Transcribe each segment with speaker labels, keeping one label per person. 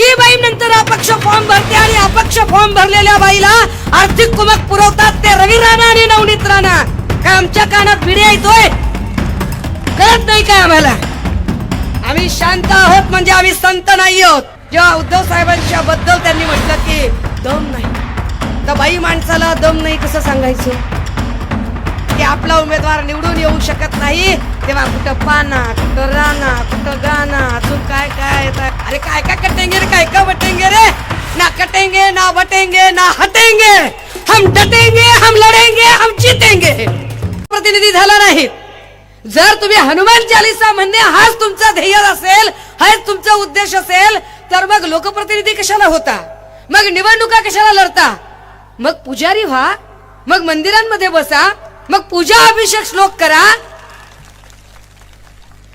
Speaker 1: ती बाई नंतर अपक्ष फॉर्म भरते आणि अपक्ष फॉर्म भरलेल्या बाईला आर्थिक कुमक पुरवतात ते रवी राणा आणि नवनीत राणा. काय आमच्या कानात भिडे येतोय कळत नाही काय आम्हाला? आम्ही शांत आहोत म्हणजे आम्ही संत नाही आहोत. जेव्हा उद्धव साहेबांच्या बद्दल त्यांनी म्हटलं की दम नाही. तर बाई माणसाला दम नाही कसं सांगायचं? की आपला उमेदवार निवडून येऊ शकत नाही तेव्हा कुठं पाना कुठं राणा कुठं गाणा अजून काय काय येतं? अरे काय काय कटेंगे रे काय का बटेंगे रे? ना कटेंगे ना बटेंगे ना हटेंगे. हम डटेंगे हम लढेंगे हम जीतेंगे. प्रतिनिधी झाला नाही. जर तुम्ही हनुमान चालीसा म्हणणे हाच तुमचा ध्येय असेल हाच तुमचा उद्देश असेल तर मग लोकप्रतिनिधी कशाला होता? मग निवडणुका कशाला लढता? मग पुजारी व्हा मग मंदिरांमध्ये बसा मग पूजा अभिषेक श्लोक करा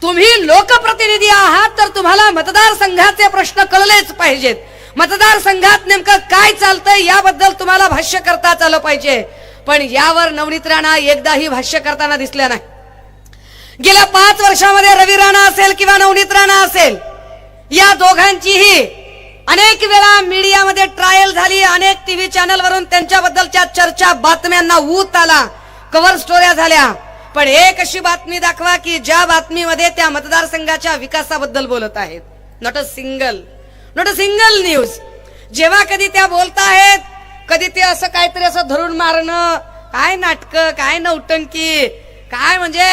Speaker 1: तुम्ही लोकप्रतिनिधी आहात तर तुम्हाला मतदारसंघाचे प्रश्न कळलेच पाहिजेत. मतदारसंघात नेमकं काय चालतंय याबद्दल तुम्हाला भाष्य करताच आलं पाहिजे. पण यावर नवनीत राणा एकदाही भाष्य करताना दिसल्या नाही. गेल्या पाच वर्षामध्ये रवी राणा असेल किंवा नवनीत राणा असेल या दोघांचीही अनेक वेळा मीडियामध्ये ट्रायल झाली अनेक टीव्ही चॅनल वरून त्यांच्याबद्दलच्या चर्चा बातम्यांना ऊत आला कव्हर स्टोऱ्या झाल्या. पण एक अशी बातमी दाखवा की ज्या बातमीमध्ये त्या मतदारसंघाच्या विकासाबद्दल बोलत आहेत. Not a single not a single news जेव्हा कधी त्या बोलत आहेत कधी ते असं काहीतरी असं धरून मारणं काय नाटक काय नौटंकी काय म्हणजे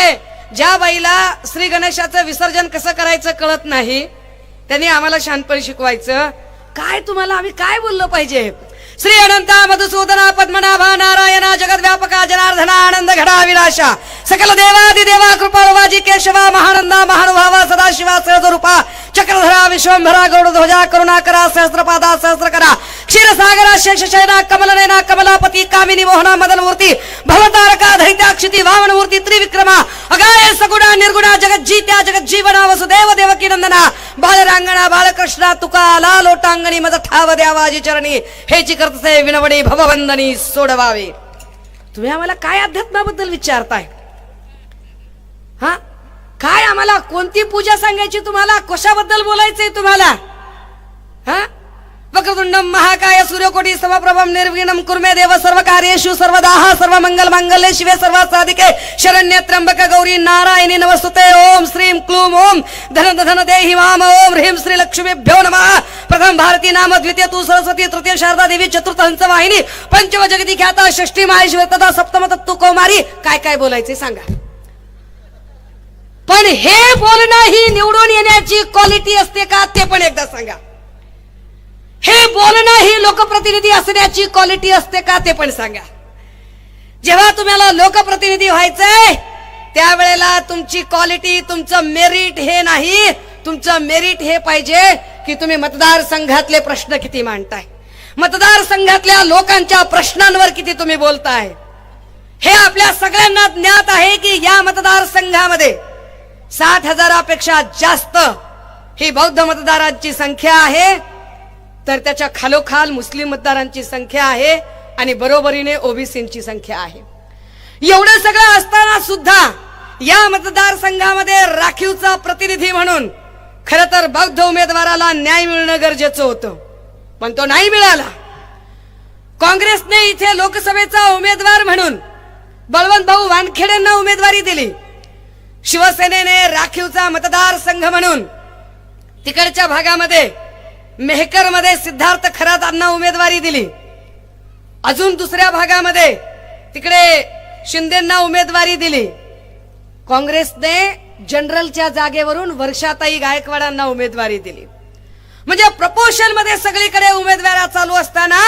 Speaker 1: ज्या बाईला श्री गणेशाचं विसर्जन कसं करायचं कळत नाही त्यांनी आम्हाला शांतपणे शिकवायचं. काय तुम्हाला आम्ही काय बोललो पाहिजे? श्री अनंता मधुसूदना पद्मनाभा नारायणा जगद व्यापका जनार्दना आनंद घडा विलाशा सकल देवादि देवा कृपाळवाजी केशवा महानंदा महानुभावा सदाशिवा सहजरूपा चक्रधरा विश्वंभरा गौडध्वजा करुणाकरा सहस्रपादा सहस्रकरा क्षीरसागरा शेषशयना कमलनयना कमलापती कामिनी मोहना मदनमूर्ती भवतारका धैत्याक्षिती वामनमूर्ती त्रिविक्रमा अगाय सगुणा निर्गुणा जगज्जीत्या जगज्जीवना वसुदेव देवकी नंदना बालरांगणा बालकृष्णा तुका लालोटांगणी मज ठाव द्यावाजी चरणी हेची करतसे विनवणी भववंदनी सोडवावे. तुम्ही आम्हाला काय अध्यात्माबद्दल विचारताय? हा? काय आम्हाला कोणती पूजा सांगायची तुम्हाला? कशाबद्दल बोलायचंय तुम्हाला? हा? वक्रतुंडम महाकाय सूर्यकोटी समप्रभम निर्विघ्नम कुर्मे देव सर्व कार्येषु सर्वदाह सर्व मंगल मांगल्ये शिवे सर्व साधिके शरण्य त्र्यंबक गौरी नारायणी नमस्तुते। ओम श्रीम क्लूम ओम धन धन देहि माम। ओम ह्रीम श्री लक्ष्मीभ्यो नमः। प्रथम भारती नाम द्वितीय तू सरस्वती तृतीय शारदा देवी चतुर्थ हंस वाहिनी पंचम जगती ख्याता षष्ठी माहेश्वर तथा सप्तम तत्तू कौमारी। काय काय बोलायचे सांगा। पण हे बोलणं ही निवडून येण्याची क्वालिटी असते का ते पण एकदा सांगा. हे बोलणं ही लोकप्रतिनिधी असण्याची क्वालिटी असते का ते पण सांगा. जेव्हा तुम्हाला लोकप्रतिनिधी व्हायचंय त्यावेळेला तुमची क्वालिटी तुमचं मेरिट हे नाही. तुमचं मेरिट हे पाहिजे की तुम्ही मतदारसंघातले प्रश्न किती मांडताय. मतदारसंघातल्या लोकांच्या प्रश्नांवर किती तुम्ही बोलताय. हे आपल्या सगळ्यांना ज्ञात आहे की या मतदारसंघामध्ये साठ हजारापेक्षा जास्त ही बौद्ध मतदारांची संख्या आहे. तर त्याच्या खालोखाल मुस्लिम मतदारांची संख्या आहे आणि बरोबरीने ओबीसींची संख्या आहे. एवढं सगळं असताना सुद्धा या मतदारसंघामध्ये राखीवचा प्रतिनिधी म्हणून खर तर बौद्ध उमेदवाराला न्याय मिळणं गरजेचं होतं. पण तो नाही मिळाला. काँग्रेसने इथे लोकसभेचा उमेदवार म्हणून बळवंत भाऊ वानखेडेंना उमेदवारी दिली. शिवसेनेने राखीवचा मतदारसंघ म्हणून तिकडच्या भागामध्ये मेहकरमध्ये सिद्धार्थ खरातांना उमेदवारी दिली. अजून दुसऱ्या भागामध्ये तिकडे शिंदेना उमेदवारी दिली. काँग्रेसने जनरलच्या जागेवरून वर्षाताई गायकवाडांना उमेदवारी दिली. म्हणजे प्रपोशनमध्ये सगळीकडे उमेदवारा चालू असताना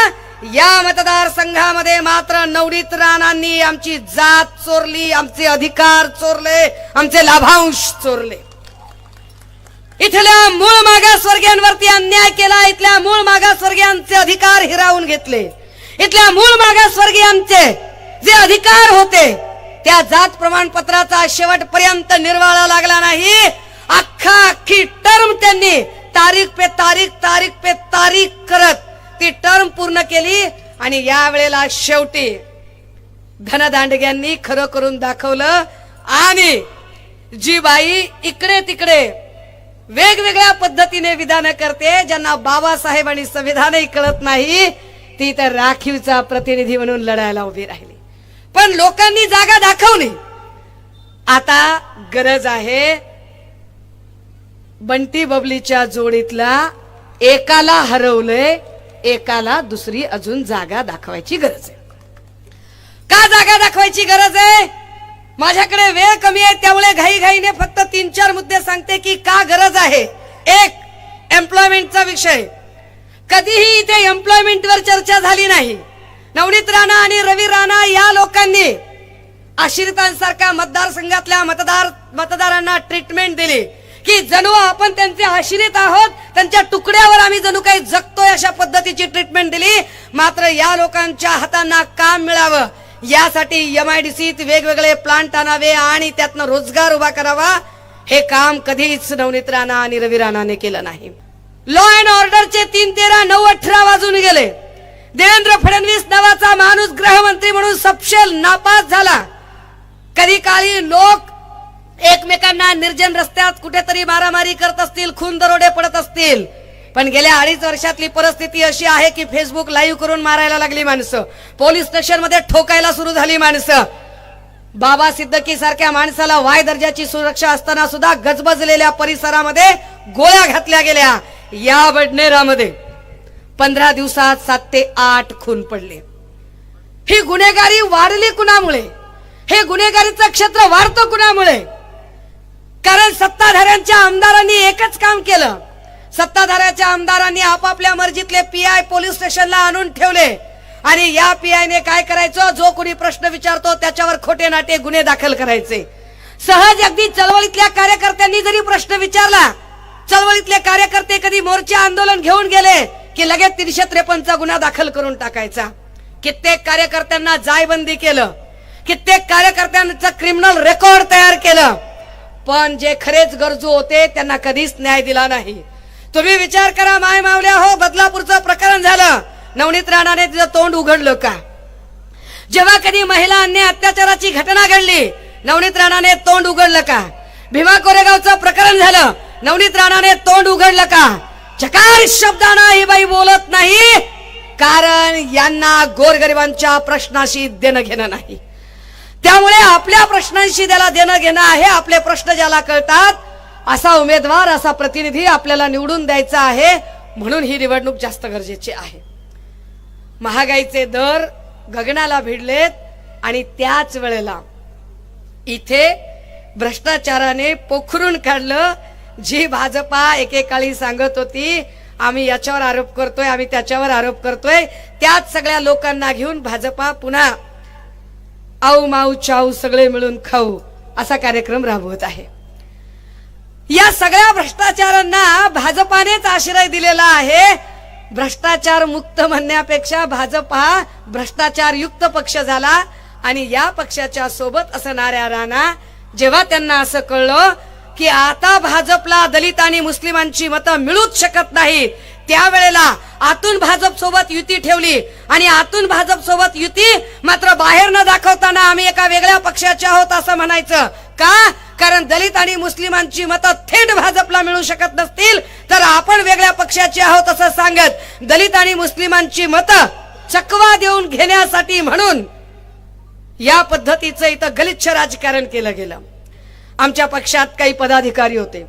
Speaker 1: या मतदारसंघामध्ये मात्र नवनीत राणांनी आमची जात चोरली आमचे अधिकार चोरले आमचे लाभांश चोरले. इथल्या मूळ मागासवर्गीयांवरती अन्याय केला इथल्या मूळ मागासवर्गीयांचे अधिकार हिरावून घेतले. इथल्या मूळ मागासवर्गीयांचे जे अधिकार होते त्या जात प्रमाणपत्राचा शेवटपर्यंत निर्वाळा लागला नाही. अख्खा अख्खी टर्म त्यांनी तारीख पे तारीख तारीख पे तारीख करत ती टर्म पूर्ण केली आणि या वेळेला शेवटी धनदांडग्यांनी खरं करून दाखवलं आणि जी बाई इकडे तिकडे वेगवेगळ्या पद्धतीने विधानं करते ज्यांना बाबासाहेब आणि संविधानही कळत नाही ती तर राखीवचा प्रतिनिधी म्हणून लढायला उभी राहिली. पण लोकांनी जागा दाखवली. आता गरज आहे बंटी बबलीच्या जोडीतला एकाला हरवलंय एकाला दुसरी अजून जागा दाखवायची गरज आहे. का जागा दाखवायची गरज आहे? माझ्याकडे वेळ कमी आहे त्यामुळे घाई घाईने फक्त तीन चार मुद्दे सांगते की का गरज आहे. एक एम्प्लॉयमेंटचा विषय. कधीही इथे एम्प्लॉयमेंटवर चर्चा झाली नाही. नवनीत राणा आणि रवी राणा या लोकांनी आश्रितांसारख्या मतदारसंघातल्या मतदार मतदारांना ट्रीटमेंट दिली. की जणू आपण त्यांचे आश्रित आहोत त्यांच्या तुकड्यावर आम्ही जणू काही जगतोय अशा पद्धतीची ट्रीटमेंट दिली. मात्र या लोकांच्या हातांना काम मिळावं. यासाठी एम आय डी सीत वेगवेगळे प्लांट आणावे आणि त्यातनं रोजगार उभा करावा. हे काम कधीच नवनीत राणा आणि रवी राणाने केलं नाही. लॉ अँड ऑर्डरचे तीन तेरा नऊ अठरा वाजून गेले. देवेंद्र फडणवीस नावाचा माणूस गृहमंत्री म्हणून सपशेल नापास झाला. कधी काळी लोक एकमेकांना निर्जन रस्त्यात कुठेतरी मारामारी करत असतील खून दरोडे पडत असतील. पण गेल्या अडीच वर्षातली परिस्थिती अशी आहे की फेसबुक लाईव्ह करून मारायला लागली माणसं. पोलीस स्टेशनमध्ये ठोकायला सुरू झाली माणसं. बाबा सिद्दकी सारख्या माणसाला वाय दर्जाची सुरक्षा असताना सुद्धा गजबजलेल्या परिसरामध्ये गोळ्या घातल्या गेल्या या बडनेरामध्ये. पंधरा दिवसात सात ते आठ खून पडले. ही गुन्हेगारी वाढली कुणामुळे? हे गुन्हेगारीचं क्षेत्र वाढतं कुणामुळे? कारण सत्ताधाऱ्यांच्या आमदारांनी एकच काम केलं. सत्ताधाऱ्याच्या आमदारांनी आपापल्या मर्जीतले पीआय पोलीस स्टेशनला आणून ठेवले. आणि या पीआयने काय करायचं? जो कोणी प्रश्न विचारतो त्याच्यावर खोटे नाटे गुन्हे दाखल करायचे. सहज अगदी चळवळीतल्या कार्यकर्त्यांनी जरी प्रश्न विचारला चळवळीतले कार्यकर्ते कधी मोर्चा आंदोलन घेऊन गेले की लगेच तीनशे त्रेपन्नचा गुन्हा दाखल करून टाकायचा? कित्येक कार्यकर्त्यांना जायबंदी केलं. कित्येक कार्यकर्त्यांचं क्रिमिनल रेकॉर्ड तयार केलं. पण जे खरेच गरजू होते त्यांना कधीच न्याय दिला नाही. तुम्ही विचार करा माय मावल्या हो बदलापूरचं प्रकरण झालं. नवनीत राणाने तिचं तोंड उघडलं का? जेव्हा कधी महिला अन्य अत्याचाराची घटना घडली नवनीत राणाने तोंड उघडलं का? भीमा कोरेगावचं प्रकरण झालं नवनीत राणाने तोंड उघडलं का? चकार शब्दानं ही बाई बोलत नाही कारण यांना गोरगरिबांच्या प्रश्नाशी देणं घेणं नाही. त्यामुळे आपल्या प्रश्नांशी त्याला देणं घेणं आहे. आपले प्रश्न ज्याला कळतात असा उमेदवार असा प्रतिनिधी आपल्याला निवडून द्यायचा आहे. म्हणून ही निवडणूक जास्त गरजेची आहे. महागाईचे दर गगनाला भिडलेत आणि त्याच वेळेला इथे भ्रष्टाचाराने पोखरून काढलं जी भाजपा एकेकाळी सांगत होती आम्ही याच्यावर आरोप करतोय आम्ही त्याच्यावर आरोप करतोय. त्याच सगळ्या लोकांना घेऊन भाजपा पुन्हा आऊ माऊ चाऊ सगळे मिळून खाऊ असा कार्यक्रम राबवत आहे. या सगळ्या भ्रष्टाचारांना भाजपानेच आश्रय दिलेला आहे. भ्रष्टाचार मुक्त म्हणण्यापेक्षा भाजप हा भ्रष्टाचार युक्त पक्ष झाला आणि या पक्षाच्या सोबत असणाऱ्या राणा जेव्हा त्यांना असं कळलं की आता भाजपला दलित आणि मुस्लिमांची मतं मिळूच शकत नाही त्यावेळेला आतून भाजप सोबत युती ठेवली आणि आतून भाजप सोबत युती मात्र बाहेर न दाखवताना आम्ही एका वेगळ्या पक्षाचे आहोत असं म्हणायचं. का? कारण दलित आणि मुस्लिमांची मतं थेट भाजपला मिळू शकत नसतील तर आपण वेगळ्या पक्षाचे आहोत असं सांगत दलित आणि मुस्लिमांची मतं चकवा देऊन घेण्यासाठी म्हणून या पद्धतीचं इथं गलिच्छ राजकारण केलं गेलं. आमच्या पक्षात काही पदाधिकारी होते.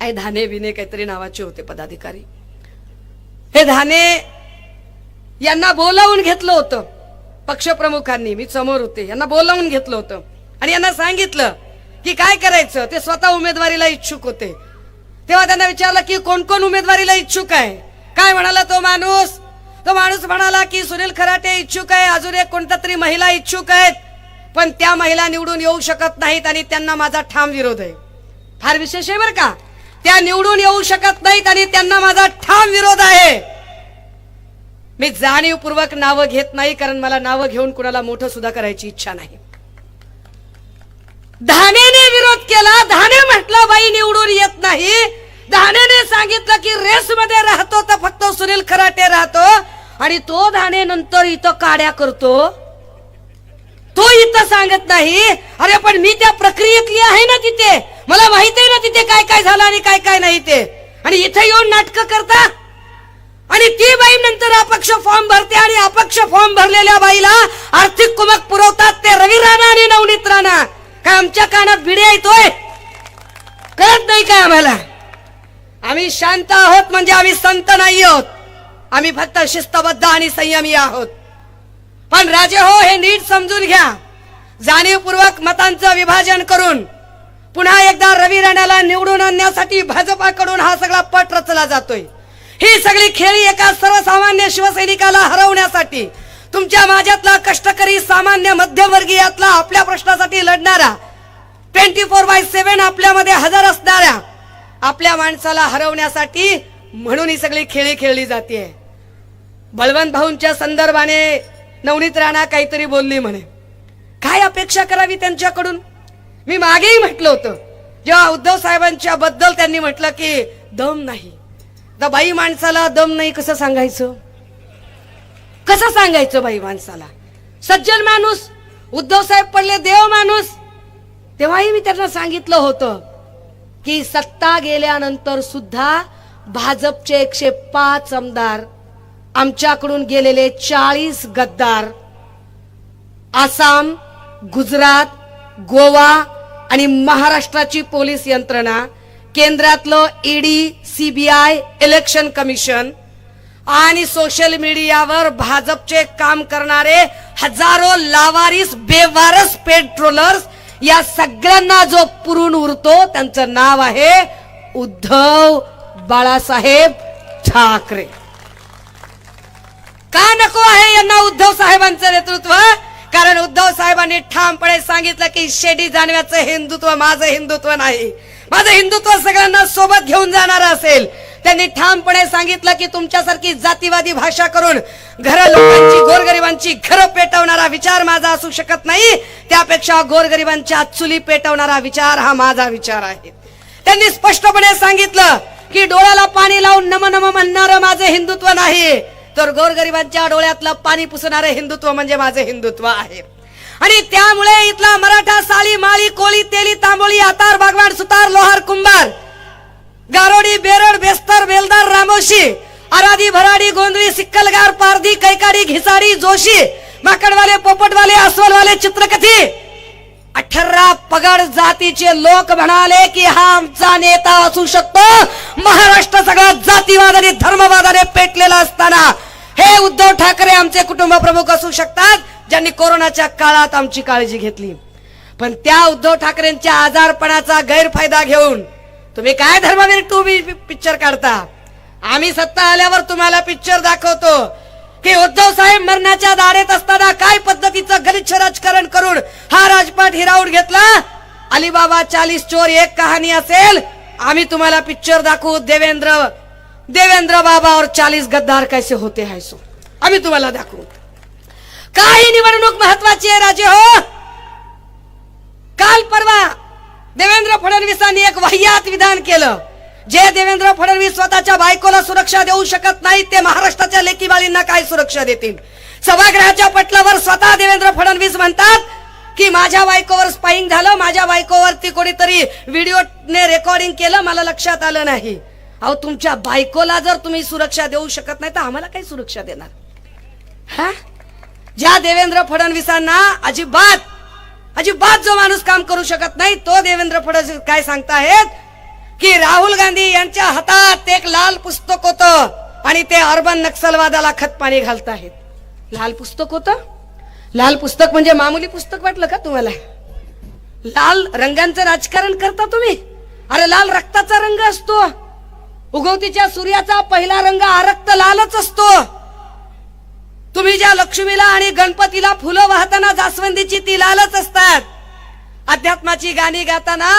Speaker 1: काही धाने बिने काहीतरी नावाचे होते पदाधिकारी. हे धाने यांना बोलावून घेतलं होतं. पक्षप्रमुखांनी मी समोर होते यांना बोलावून घेतलं होतं. आणि यांना सांगितलं की काय करायचं? ते स्वतः उमेदवारीला इच्छुक होते. तेव्हा त्यांना विचारलं की कोण कोण उमेदवारीला इच्छुक आहे? काय म्हणाला तो माणूस? तो माणूस म्हणाला की सुनील खराटे इच्छुक आहे अजून एक कोणत्या तरी महिला इच्छुक आहेत. पण त्या महिला निवडून येऊ शकत नाहीत आणि त्यांना माझा ठाम विरोध आहे. फार विशेष आहे बरं का? त्या निवडून येऊ शकत नाहीत आणि त्यांना माझा ठाम विरोध आहे. मी जाणीवपूर्वक नावं घेत नाही कारण मला नावं घेऊन कुणाला मोठं सुद्धा करायची इच्छा नाही. धानेने विरोध केला धाने म्हटलं बाई निवडून येत नाही. धानेने सांगितलं की रेस मध्ये राहतो तर फक्त सुनील खराटे राहतो आणि तो धाने नंतर इथं काड्या करतो. तो इथं सांगत नाही. अरे पण मी त्या प्रक्रियेतली आहे ना तिथे. मला माहिती आहे ना तिथे काय काय झालं आणि काय काय नाही ते. आणि इथे येऊन नाटक करता? आणि ती बाई नंतर अपक्ष फॉर्म भरते आणि अपक्ष फॉर्म भरलेल्या बाईला आर्थिक कुमक पुरवतात ते रवी राणा आणि नवनीत राणा. काय आमच्या कानात भिडे येतोय कळत नाही काय आम्हाला? आम्ही शांत आहोत म्हणजे आम्ही संत नाही आहोत. आम्ही फक्त शिस्तबद्ध आणि संयमी आहोत. पण राजे हो हे नीट समजून घ्या. जाणीवपूर्वक मतांचं विभाजन करून पुन्हा एकदा रवी राणाला निवडून आणण्यासाठी भाजपाकडून हा सगळा पट रचला जातोय. ही सगळी खेळी एका सर्वसामान्य शिवसैनिकाला हरवण्यासाठी तुमच्या माझ्यातला कष्टकरी सामान्य मध्यमवर्गीयातला आपल्या प्रश्नासाठी लढणारा ट्वेंटी फोर बाय सेव्हन आपल्यामध्ये हजर असणाऱ्या आपल्या माणसाला हरवण्यासाठी म्हणून ही सगळी खेळी खेळली जाते बळवंत भाऊंच्या संदर्भाने नवनीत राणा काहीतरी बोलली म्हणे. काय अपेक्षा करावी त्यांच्याकडून? मी मागेही म्हटलं होतं. जेव्हा उद्धव साहेबांच्या बद्दल त्यांनी म्हटलं की दम नाही. तर बाई माणसाला दम नाही कसं सांगायचं? कसं सांगायचं बाई माणसाला? सज्जन माणूस उद्धव साहेब पडले देव माणूस. तेव्हाही मी त्यांना सांगितलं होतं की सत्ता गेल्यानंतर सुद्धा भाजपचे एकशे पाच आमदार आमच्याकडून गेलेले चाळीस गद्दार आसाम गुजरात गोवा आणि महाराष्ट्राची पोलीस यंत्रणा केंद्रातलं ईडी सीबीआय इलेक्शन कमिशन आणि सोशल मीडियावर भाजपचे काम करणारे हजारो लावारिस बेवारस पेट्रोलर्स या सगळ्यांना जो पुरून उरतो त्यांचं नाव आहे उद्धव बाळासाहेब ठाकरे. का नको आहे यांना उद्धव साहेबांचं नेतृत्व? कारण उद्धव साहेबांनी ठामपणे सांगितलं की शेडी जाणव्याचं हिंदुत्व माझं हिंदुत्व नाही. माझं हिंदुत्व सगळ्यांना सोबत घेऊन जाणार असेल. त्यांनी ठामपणे सांगितलं की तुमच्यासारखी जातीवादी भाषा करून घर लोकांची गोरगरिबांची घरं पेटवणारा विचार माझा असू शकत नाही. त्यापेक्षा गोरगरिबांच्या चुली पेटवणारा विचार हा माझा विचार आहे. त्यांनी स्पष्टपणे सांगितलं की डोळ्याला पाणी लावून नम नम म्हणणारं माझं हिंदुत्व नाही. तर गोरगरिबांच्या डोळ्यातलं पाणी पुसणारे हिंदुत्व म्हणजे माझं हिंदुत्व आहे. आणि त्यामुळे इथला मराठा साली माळी कोळी तेली तांबोळी आतार बागवान सुतार लोहार कुंभार गारोडी बेरड बेस्तर बेलदार रामोशी आराधी भराडी गोंधळी सिक्कलगार पारधी कैकाडी घिसाडी जोशी माकडवाले पोपटवाले अस्वलवाले चित्रकथी अठरा पगड जातीचे लोक म्हणाले की हा आमचा नेता असू शकतो. महाराष्ट्र सगळा जातीवाद आणि धर्मवादाने पेटलेला असताना हे उद्धव ठाकरे आमचे कुटुंब प्रमुख असू शकतात ज्यांनी कोरोनाच्या काळात आमची काळजी घेतली. पण त्या उद्धव ठाकरेंच्या आजारपणाचा गैरफायदा घेऊन तुम्ही काय धर्मवीर टू बी पिक्चर काढता? आम्ही सत्ता आल्यावर तुम्हाला पिक्चर दाखवतो की उद्धव साहेब मरणाच्या दारेत असताना काय पद्धतीचं गलिच्छ राजकारण करून हा राजपाट हिरावून घेतला? अलिबाबा चालीस चोर एक कहाणी असेल. आम्ही तुम्हाला पिक्चर दाखवू. देवेंद्र देवेंद्र बाबा और चालीस गद्दार कैसे होते है सो. आम्ही तुम्हाला दाखवू. काही निवडणूक महत्वाची आहे राजे हो. काल परवा देवेंद्र फडणवीसांनी एक वाह्यात विधान केलं. जे देवेंद्र फडणवीस स्वतःच्या बायकोला सुरक्षा देऊ शकत नाही ते महाराष्ट्राच्या लेकीबाळींना काय सुरक्षा देतील? सभागृहाच्या पटलावर स्वतः देवेंद्र फडणवीस म्हणतात की माझ्या बायकोवर स्पाईंग झालं माझ्या बायकोवरती कोणीतरी व्हिडिओने रेकॉर्डिंग केलं मला लक्षात आलं नाही. अहो तुमच्या बायकोला जर तुम्ही सुरक्षा देऊ शकत नाही तर आम्हाला काही सुरक्षा देणार? हा? ज्या देवेंद्र फडणवीसांना अजिबात अजिबात जो माणूस काम करू शकत नाही तो देवेंद्र फडणवीस काय सांगतायत की राहुल गांधी यांच्या हातात एक लाल पुस्तक होत आणि ते अर्बन नक्षलवादाला खतपाणी घालत आहेत लाल पुस्तक होत? लाल पुस्तक म्हणजे मामूली पुस्तक वाटलं का तुम्हाला? लाल रंगांचं राजकारण करता तुम्ही? अरे लाल रक्ताचा रंग असतो. उगवतीच्या सूर्याचा पहिला रंग आरक्त लालच असतो. तुम्ही ज्या लक्ष्मीला आणि गणपतीला फुलं वाहताना जास्वंदीची ती लालच असतात. अध्यात्माची गाणी गाताना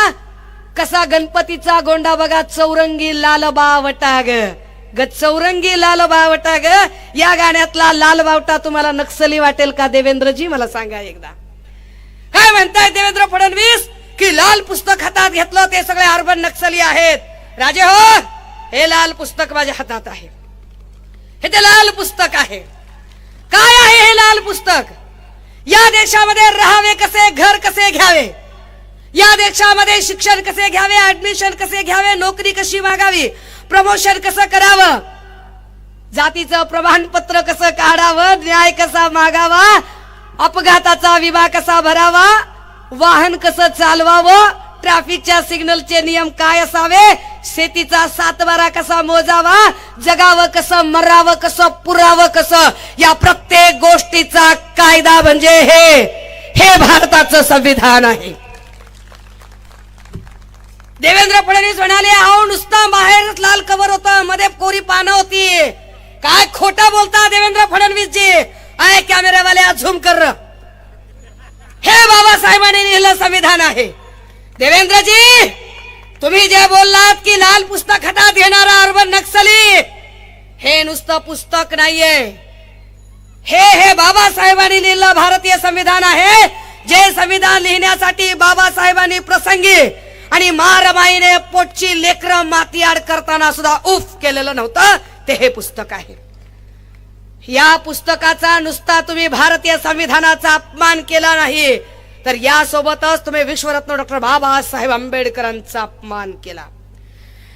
Speaker 1: कसा गणपतीचा गोंडा बघा चौरंगी लालबा बावटा ग ग चौरंगी लालबा बावटा ग या गाण्यातला लाल बावटा तुम्हाला नक्सली वाटेल का देवेंद्रजी? मला सांगा एकदा. काय म्हणताय देवेंद्र फडणवीस? की लाल पुस्तक हातात घेतलं ते सगळे अर्बन नक्सली आहेत. राजे हो हे लाल पुस्तक माझ्या हातात आहे. हे ते लाल पुस्तक आहे. काय आहे हे लाल पुस्तक? या देशामध्ये राहावे कसे घर कसे घ्यावे? या देशामध्ये शिक्षण कसे घ्यावे ऍडमिशन कसे घ्यावे नोकरी कशी मागावी प्रमोशन कसं करावं जातीचं प्रमाणपत्र कसं काढावं न्याय कसा मागावा अपघाताचा विमा कसा भरावा वाहन कसं चालवावं ट्रॅफिकच्या सिग्नलचे नियम काय असावे शेतीचा सातबारा कसा मोजावा जगावं कसं मरावं कसं पुरावं कसं या प्रत्येक गोष्टीचा कायदा म्हणजे हे. हे भारताचं संविधान आहे. देवेंद्र फडणवीस म्हणाले अहो नुसता बाहेरच लाल कवर होत मध्ये कोरी पानं होती. काय खोटा बोलता देवेंद्र फडणवीस जी आय कॅमेरावाले झूम कर. हे बाबासाहेबांनी लिहिलं संविधान आहे. देवेंद्रजी तुम्ही जे बोललात की लाल पुस्तक हातात घेणारा अर्बन नक्सली हे नुसतं पुस्तक नाहीये. हे हे बाबासाहेबांनी लिहिलं भारतीय संविधान आहे. जे संविधान लिहिण्यासाठी बाबासाहेबांनी प्रसंगी आणि मारमाईने पोटची लेकर मातीआड करताना सुद्धा उफ केलेलं नव्हतं. ते हे पुस्तक आहे. या पुस्तकाचा नुसता तुम्ही भारतीय संविधानाचा अपमान केला नाही तर यासोबतच तुम्ही विश्वरत्न डॉक्टर बाबासाहेब आंबेडकरांचा अपमान केला.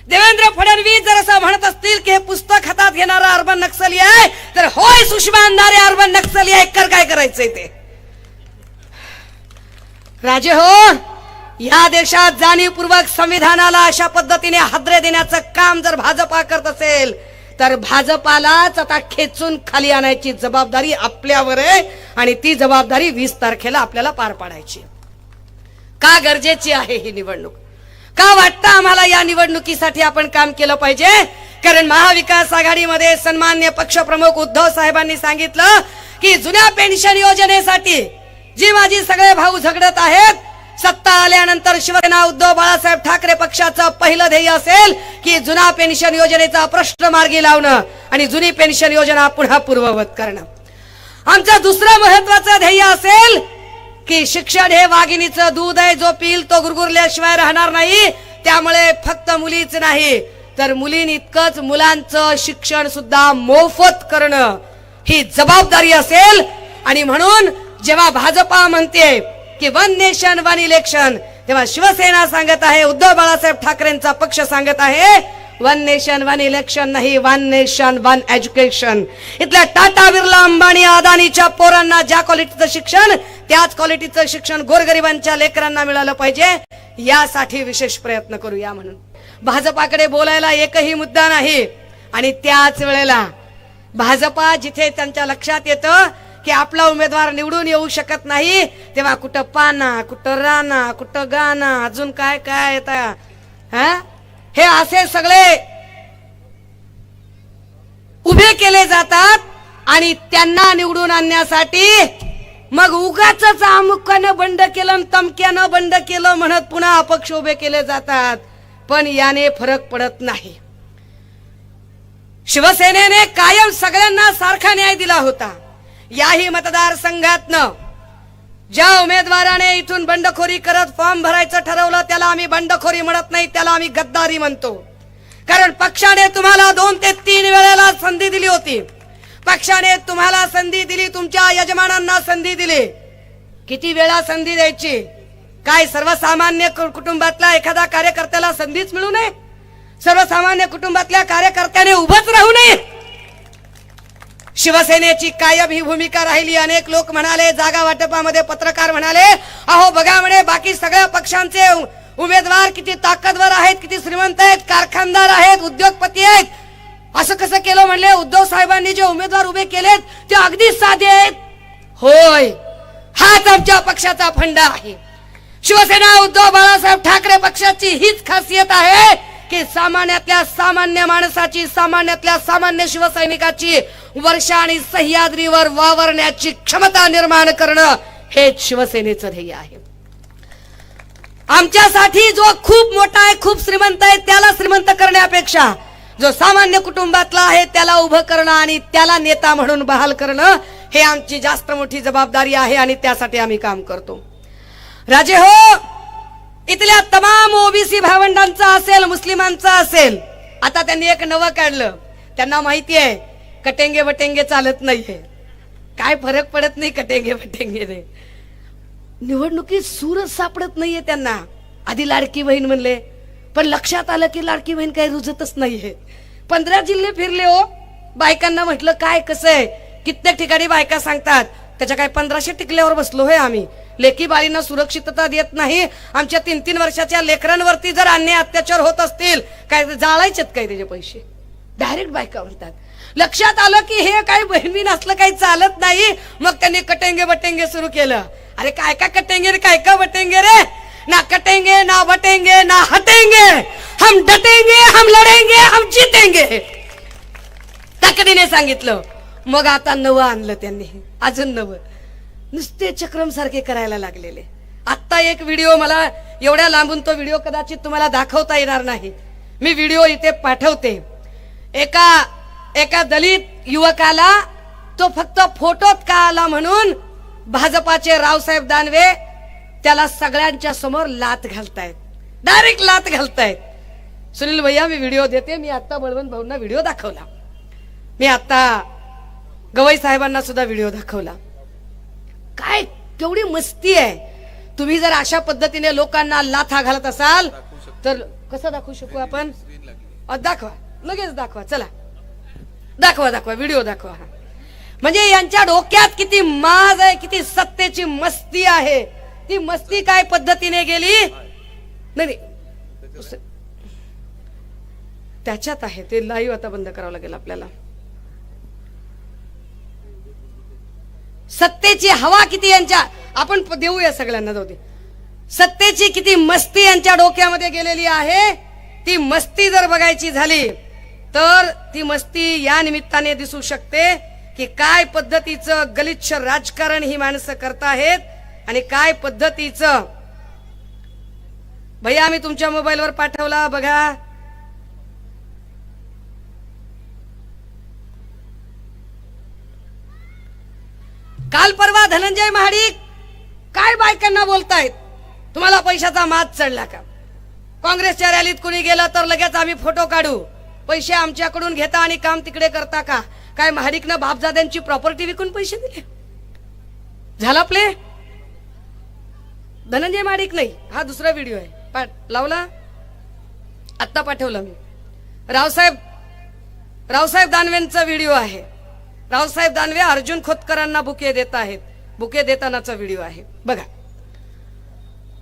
Speaker 1: देवेंद्र फडणवीस जर असं म्हणत असतील की हे पुस्तक हातात घेणारा अर्बन नक्सली आहे तर होय सुषमा अंधारे अर्बन नक्सली आहे कर काय करायचंय ते? राजे हो या देशात जाणीवपूर्वक संविधानाला अशा पद्धतीने हादरे देण्याचं काम जर भाजपा करत असेल तर भाजपालाच आता खेचून खाली आणायची जबाबदारी आपल्यावर आहे आणि ती जबाबदारी वीस तारखेला आपल्याला पार पाडायची का गरजेची आहे ही निवडणूक? का वाटतं आम्हाला या निवडणुकीसाठी आपण काम केलं पाहिजे? कारण महाविकास आघाडीमध्ये सन्मान्य पक्षप्रमुख उद्धव साहेबांनी सांगितलं की जुन्या पेन्शन योजनेसाठी जी माझी सगळे भाऊ झगडत आहेत सत्ता आल्यानंतर शिवसेना उद्धव बाळासाहेब ठाकरे पक्षाचं पहिलं ध्येय असेल की जुना पेन्शन योजनेचा प्रश्न मार्गी लावणं आणि जुनी पेन्शन योजना पुन्हा पूर्ववत करणं. आमचं दुसरं महत्वाचं ध्येय असेल की शिक्षण हे वाघिणीचं दूध आहे जो पिल तो गुरगुरल्याशिवाय राहणार नाही. त्यामुळे फक्त मुलीच नाही तर मुलीं इतकंच मुलांचं शिक्षण सुद्धा मोफत करणं ही जबाबदारी असेल. आणि म्हणून जेव्हा भाजपा म्हणते की वन नेशन वन इलेक्शन तेव्हा शिवसेना सांगत आहे उद्धव बाळासाहेब ठाकरेंचा पक्ष सांगत आहे वन नेशन वन इलेक्शन नाही वन नेशन वन एज्युकेशन इथल्या टाटा बिर्ला अंबानी अदानीच्या पोरांना ज्या क्वालिटीचं शिक्षण त्याच क्वालिटीचं शिक्षण गोरगरिबांच्या लेकरांना मिळालं पाहिजे यासाठी विशेष प्रयत्न करूया म्हणून. भाजपाकडे बोलायला एकही मुद्दा नाही. आणि त्याच वेळेला भाजपा जिथे त्यांच्या लक्षात येतं की आपला उमेदवार निवडून येऊ शकत नाही तेव्हा कुठं पाना कुठं राणा कुठं गाणं अजून काय काय येत हा? हे असे सगळे उभे केले जातात आणि त्यांना निवडून आणण्यासाठी मग उगाच अमुकानं बंड केलं तमक्यानं बंड केलं म्हणत पुन्हा अपक्ष उभे केले जातात. पण याने फरक पडत नाही. शिवसेनेने कायम सगळ्यांना सारखा न्याय दिला होता. याही मतदारसंघातनं ज्या उमेदवाराने इथून बंडखोरी करत फॉर्म भरायचं ठरवलं त्याला आम्ही बंडखोरी म्हणत नाही त्याला आम्ही गद्दारी म्हणतो. कारण पक्षाने तुम्हाला दोन ते तीन वेळेला संधी दिली होती. पक्षाने तुम्हाला संधी दिली तुमच्या यजमानांना संधी दिली. किती वेळा संधी द्यायची? काय सर्वसामान्य कुटुंबातल्या एखाद्या कार्यकर्त्याला संधीच मिळू नये? सर्वसामान्य कुटुंबातल्या कार्यकर्त्याने उभंच राहू नये? शिवसेनेची कायम ही भूमिका राहिली. अनेक लोक म्हणाले जागा वाटपामध्ये पत्रकार म्हणाले अहो बघा म्हणे बाकी सगळ्या पक्षांचे उमेदवार किती ताकदवर आहेत किती श्रीमंत आहेत कारखानदार आहेत उद्योगपती आहेत. असं कसं केलं म्हणले? उद्धव साहेबांनी जे उमेदवार उभे केलेत ते अगदी साधे आहेत. होय हाच आमच्या पक्षाचा फंडा आहे. शिवसेना उद्धव बाळासाहेब ठाकरे पक्षाची हीच खासियत आहे. की सामान्यातल्या सामान्य माणसाची सामान्यातल्या सामान्य शिवसैनिकाची वर्षा आणि सह्याद्रीवर वावरण्याची क्षमता निर्माण करणं हे शिवसेनेचं ध्येय आहे. आमच्यासाठी जो खूप मोठा आहे खूप श्रीमंत आहे त्याला श्रीमंत करण्यापेक्षा जो सामान्य कुटुंबातला आहे त्याला उभं करणं आणि त्याला नेता म्हणून बहाल करणं हे आमची जास्त मोठी जबाबदारी आहे आणि त्यासाठी आम्ही काम करतो. राजे हो इथल्या तमाम ओबीसी भावंडांचा असेल मुस्लिमांचा असेल आता त्यांनी एक नवं काढलं. त्यांना माहिती आहे कटेंगे बटेंगे चालत नाहीये. काय फरक पडत नाही कटेंगे बटेंगेने. निवडणुकीत सूरच सापडत नाहीये त्यांना. आधी लाडकी बहीण म्हणले पण लक्षात आलं की लाडकी बहीण काही रुजतच नाहीये. पंधरा जिल्हे फिरले हो. बायकांना म्हटलं काय कसं आहे? कित्येक ठिकाणी बायका सांगतात त्याच्या काय पंधराशे टिकल्यावर बसलो होय आम्ही. लेखी बाळींना सुरक्षितता देत नाही. आमच्या तीन तीन वर्षाच्या लेकरांवरती जर अन्याय अत्याचार होत असतील काय जाळायचेत काय त्याचे पैसे? डायरेक्ट बायका म्हणतात. लक्षात आलं की हे काही बहिणी असलं काही चालत नाही. मग त्यांनी कटेंगे बटेंगे सुरू केलं. अरे काय काय कटेंगे रे काय काय बटेंगे रे? ना कटेंगे ना बटेंगे ना हटेंगे. हम डटेंगे हम लढेंगे हम जीतेंगे. ताकदीने सांगितलं. मग आता नवं आणलं त्यांनी. अजून नवं. नुसते चक्रम सारखे करायला लागलेले. आत्ता एक व्हिडिओ मला एवढ्या लांबून तो व्हिडिओ कदाचित तुम्हाला दाखवता येणार नाही. मी व्हिडिओ इथे पाठवते. एका एका दलित युवकाला तो फक्त फोटोत का आला म्हणून भाजपाचे रावसाहेब दानवे त्याला सगळ्यांच्या समोर लात घालतायत. डायरेक्ट लात घालतायत. सुनील भैया मी व्हिडिओ देते. मी आत्ता बळवंत भाऊंना व्हिडिओ दाखवला. मी आता गवई साहेबांना सुद्धा व्हिडिओ दाखवला. काय केवढी मस्ती आहे. तुम्ही जर अशा पद्धतीने लोकांना लाथा घालत असाल तर कसं दाखवू शकू आपण? दाखवा. लगेच दाखवा. चला. दाखवा दाखवा. व्हिडिओ दाखवा हा. म्हणजे यांच्या डोक्यात किती माज आहे किती सत्तेची मस्ती आहे. ती मस्ती काय पद्धतीने गेली? नाही दुसरं- त्याच्यात आहे. ते लाईव्ह आता बंद करावं लागेल आपल्याला. सत्तेची हवा किती यांच्या आपण प- देऊया सगळ्यांना जाऊ दे. सत्तेची किती मस्ती यांच्या डोक्यामध्ये गेलेली आहे ती मस्ती जर बघायची झाली तर ती मस्ती या निमित्ताने दिसू शकते की काय पद्धतीचं गलिच्छ राजकारण ही माणसं करताहेत आणि काय पद्धतीचं भैया मी तुमच्या मोबाईलवर पाठवला बघा. काल परवा धनंजय महाडिक काय बायकांना बोलतायत? तुम्हाला पैशाचा मात चढला का? काँग्रेसच्या रॅलीत कुणी गेलं तर लगेच आम्ही फोटो काढू. पैसे आमच्याकडून घेता आणि काम तिकडे करता का? काय महाडिकनं बापजाद्यांची प्रॉपर्टी विकून पैसे दिले? झाला प्ले धनंजय महाडिक नाही हा दुसरा व्हिडिओ आहे. पाठ लावला? आत्ता पाठवलं मी. रावसाहेब रावसाहेब दानवेंचा व्हिडिओ आहे. रावसाहेब दानवे अर्जुन खोतकरांना बुके देत आहेत. बुके देतानाचा व्हिडिओ आहे. बघा.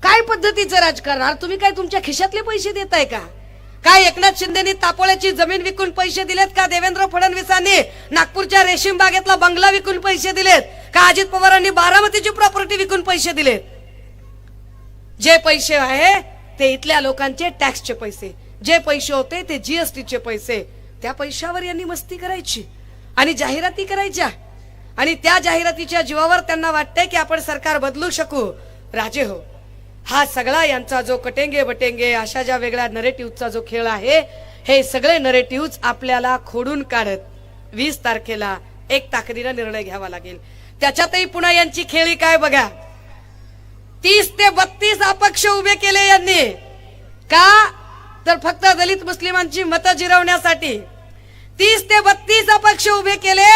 Speaker 1: काय पद्धतीचं राजकारण? तुम्ही काय तुमच्या खिशातले पैसे देताय का? काय एकनाथ शिंदेनी तापोळ्याची जमीन विकून पैसे दिलेत का देवेंद्र फडणवीसांनी? नागपूरच्या रेशीम बागेतला बंगला विकून पैसे दिलेत का अजित पवारांनी बारामतीची प्रॉपर्टी विकून पैसे दिलेत? जे पैसे आहे ते इथल्या लोकांचे टॅक्सचे पैसे. जे पैसे होते ते जीएसटीचे पैसे. त्या पैशावर यांनी मस्ती करायची. आणि जाहिराती करायच्या. आणि त्या जाहिरातीच्या जीवावर त्यांना वाटतंय की आपण सरकार बदलू शकू. राजे हो हा सगळा यांचा जो कटेंगे बटेंगे अशा ज्या वेगळ्या नरेटिव्हचा जो खेळ आहे हे सगळे नरेटिव्ह आपल्याला खोडून काढत वीस तारखेला एक ताकदीनं निर्णय घ्यावा लागेल. त्याच्यातही पुन्हा यांची खेळी काय बघा. तीस ते बत्तीस अपक्ष उभे केले यांनी. का? तर फक्त दलित मुस्लिमांची मतं जिरवण्यासाठी. तीस ते बत्तीस अपक्ष उभे केले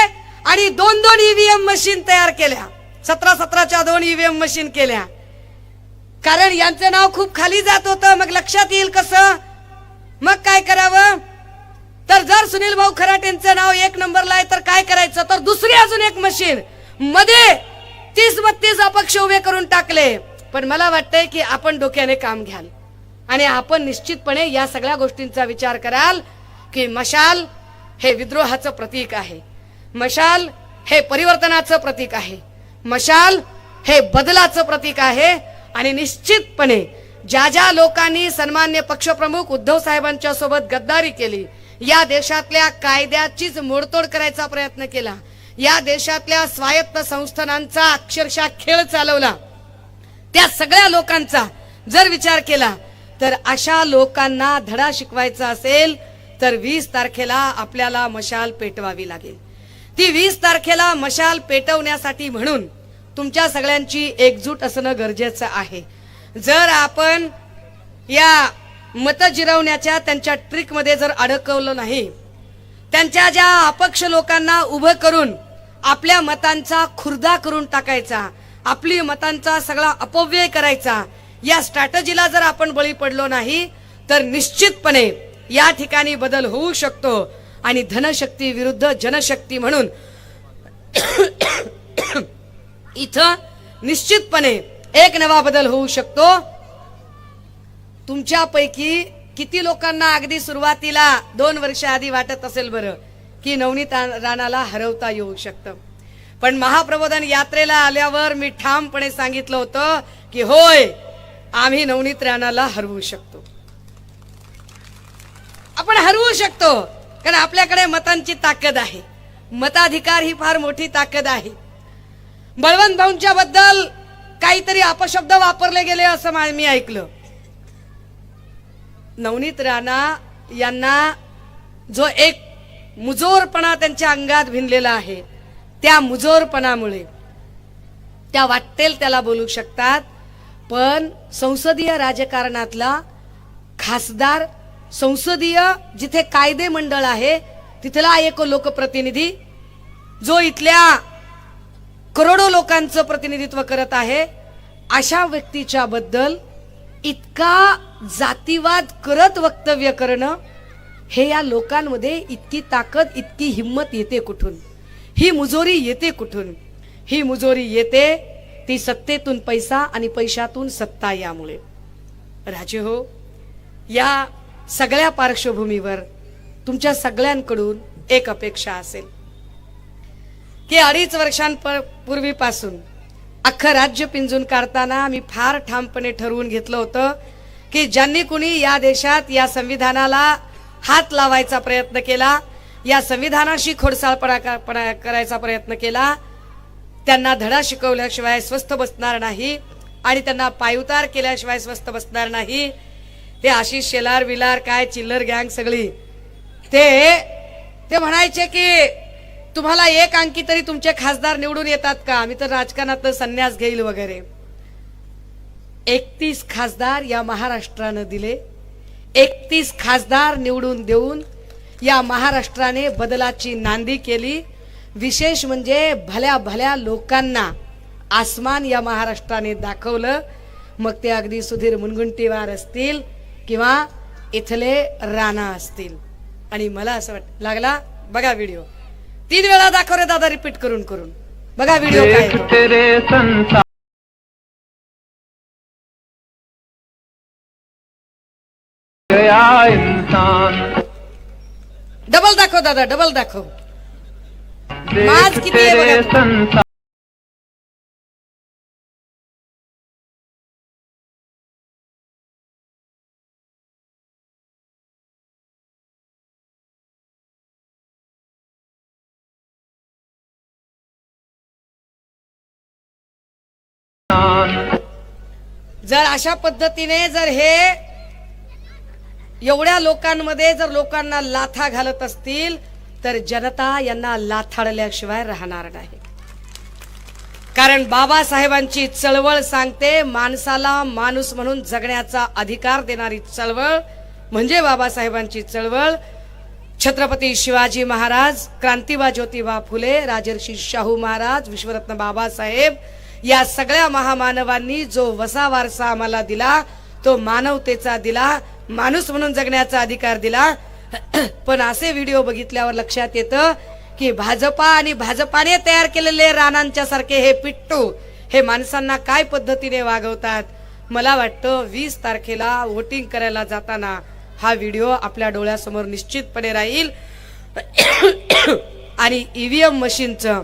Speaker 1: आणि दोन दोन ईव्हीएम मशीन तयार केल्या. सतरा सतराच्या दोन ईव्हीएम मशीन केल्या. कारण यांचं नाव खूप खाली जात होतं. मग लक्षात येईल कसं? मग काय करावं? तर जर सुनील भाऊ खराटेंचं नाव एक नंबरला आहे तर काय करायचं? तर दुसरी अजून एक मशीन मध्ये तीस बत्तीस अपक्ष उभे करून टाकले. पण मला वाटतंय की आपण डोक्याने काम घ्याल. आणि आपण निश्चितपणे या सगळ्या गोष्टींचा विचार कराल की मशाल हे विद्रोहाचं प्रतीक आहे. मशाल हे परिवर्तनाचं प्रतीक आहे. मशाल हे बदलाचं प्रतीक आहे आणि निश्चितपणे ज्या ज्या लोकांनी सन्मान्य पक्षप्रमुख उद्धव साहेबांच्या सोबत गद्दारी केली या देशातल्या कायद्याचीच मोडतोड करायचा प्रयत्न केला या देशातल्या स्वायत्त संस्थानांचा अक्षरशः खेळ चालवला त्या सगळ्या लोकांचा जर विचार केला तर अशा लोकांना धडा शिकवायचा असेल तर वीस तारखेला आपल्याला मशाल पेटवावी लागेल. ती वीस तारखेला मशाल पेटवण्यासाठी म्हणून तुमच्या सगळ्यांची एकजूट असणं गरजेचं आहे. जर आपण या मत जिरवण्याच्या त्यांच्या ट्रिकमध्ये जर अडकवलं नाही त्यांच्या ज्या अपक्ष लोकांना उभं करून आपल्या मतांचा खुर्दा करून टाकायचा आपली मतांचा सगळा अपव्यय करायचा या स्ट्रॅटजीला जर आपण बळी पडलो नाही तर निश्चितपणे या ठिकाणी बदल होऊ शकतो. आणि धनशक्ती विरुद्ध जनशक्ती म्हणून इथं निश्चितपणे एक नवा बदल होऊ शकतो. तुमच्यापैकी किती लोकांना अगदी सुरुवातीला दोन वर्ष आधी वाटत असेल बरं की नवनीत राणाला हरवता येऊ शकतं. पण महाप्रबोधन यात्रेला आल्यावर मी ठामपणे सांगितलं होतं की होय आम्ही नवनीत राणाला हरवू शकतो. आपण हरवू शकतो कारण आपल्याकडे मतांची ताकद आहे. मताधिकार ही फार मोठी ताकद आहे. बळवंत भाऊंच्या बद्दल काहीतरी अपशब्द वापरले गेले असं मा- मी ऐकलं. नवनीत राणा यांना जो एक मुजोरपणा त्यांच्या अंगात भिनलेला आहे त्या मुजोरपणामुळे. त्या वाटेल त्याला बोलू शकतात पण संसदीय राजकारणातला खासदार संसदीय जिथे कायदे मंडळ आहे तिथला एक लोकप्रतिनिधी जो इथल्या करोडो लोकांचं प्रतिनिधित्व करत आहे अशा व्यक्तीच्या बद्दल इतका जातीवाद करत वक्तव्य करणं हे या लोकांमध्ये इतकी ताकद इतकी हिंमत येते कुठून? ही मुजोरी येते कुठून? ही मुजोरी येते ती सत्तेतून पैसा आणि पैशातून सत्ता यामुळे. राजे हो या सगळ्या पार्श्वभूमीवर तुमच्या सगळ्यांकडून एक अपेक्षा असेल. की अडीच वर्षांपूर्वीपासून अख्खं राज्य पिंजून काढताना मी फार ठामपणे ठरवून घेतलं होतं की ज्यांनी कुणी या देशात या संविधानाला हात लावायचा प्रयत्न केला या संविधानाशी खोडसाळपणा करायचा प्रयत्न केला त्यांना धडा शिकवल्याशिवाय स्वस्थ बसणार नाही आणि त्यांना पायउतार केल्याशिवाय स्वस्थ बसणार नाही. ते आशिष शेलार विलार काय चिल्लर गँग सगळी. ते ते म्हणायचे की तुम्हाला एक अंकी तरी तुमचे खासदार निवडून येतात का? आम्ही तर राजकारणात संन्यास घेईल वगैरे. एकतीस खासदार या महाराष्ट्रानं दिले. एकतीस खासदार निवडून देऊन या महाराष्ट्राने बदलाची नांदी केली. विशेष म्हणजे भल्या भल्या लोकांना आसमान या महाराष्ट्राने दाखवलं. मग ते अगदी सुधीर मुनगुंटीवार असतील. किंवा इथले राणा असतील. आणि मला असं वाट लागला बघा व्हिडिओ तीन वेळा दाखव रे दादा रिपीट करून करून. बघा व्हिडिओ काय डबल दाखव दादा डबल दाखव.
Speaker 2: देख
Speaker 1: किती आहे
Speaker 2: तेरे
Speaker 1: बघा. जर अशा पद्धतीने जर हे एवढ्या लोकांमध्ये जर लोकांना लाथा घालत असतील तर जनता यांना लाथाडल्याशिवाय राहणार नाही. कारण बाबासाहेबांची चळवळ सांगते माणसाला माणूस म्हणून जगण्याचा अधिकार देणारी चळवळ म्हणजे बाबासाहेबांची चळवळ. छत्रपती शिवाजी महाराज क्रांतिबा ज्योतिबा फुले राजर्षी शाहू महाराज विश्वरत्न बाबासाहेब या सगळ्या महामानवांनी जो वसा वारसा आम्हाला दिला तो मानवतेचा दिला माणूस म्हणून जगण्याचा अधिकार दिला. पण असे व्हिडिओ बघितल्यावर लक्षात येतं की भाजपा आणि भाजपाने तयार केलेले राणांच्या सारखे हे पिट्टू हे माणसांना काय पद्धतीने वागवतात? मला वाटतं वीस तारखेला व्होटिंग करायला जाताना हा व्हिडिओ आपल्या डोळ्यासमोर निश्चितपणे राहील. आणि ईव्हीएम मशीनचं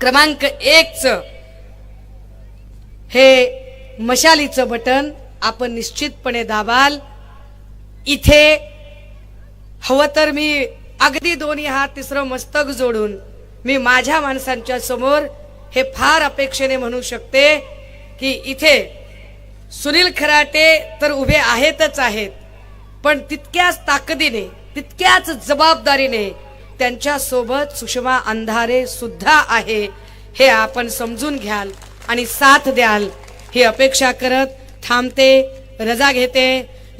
Speaker 1: क्रमांक एकचं हे मशालीचं बटन आपण निश्चितपणे दाबाल. इथे हवं तर मी अगदी दोन्ही हात तिसरं मस्तक जोडून मी माझ्या माणसांच्या समोर हे फार अपेक्षेने म्हणू शकते की इथे सुनील खराटे तर उभे आहेतच आहेत पण तितक्याच ताकदीने तितक्याच जबाबदारीने त्यांच्यासोबत सुषमा अंधारे सुद्धा आहे हे आपण समजून घ्याल. आणि साथ द्याल. ही अपेक्षा करत थांबते रजा घेते.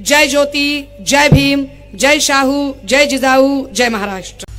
Speaker 1: जय ज्योती जय भीम जय शाहू जय जिजाऊ जय महाराष्ट्र.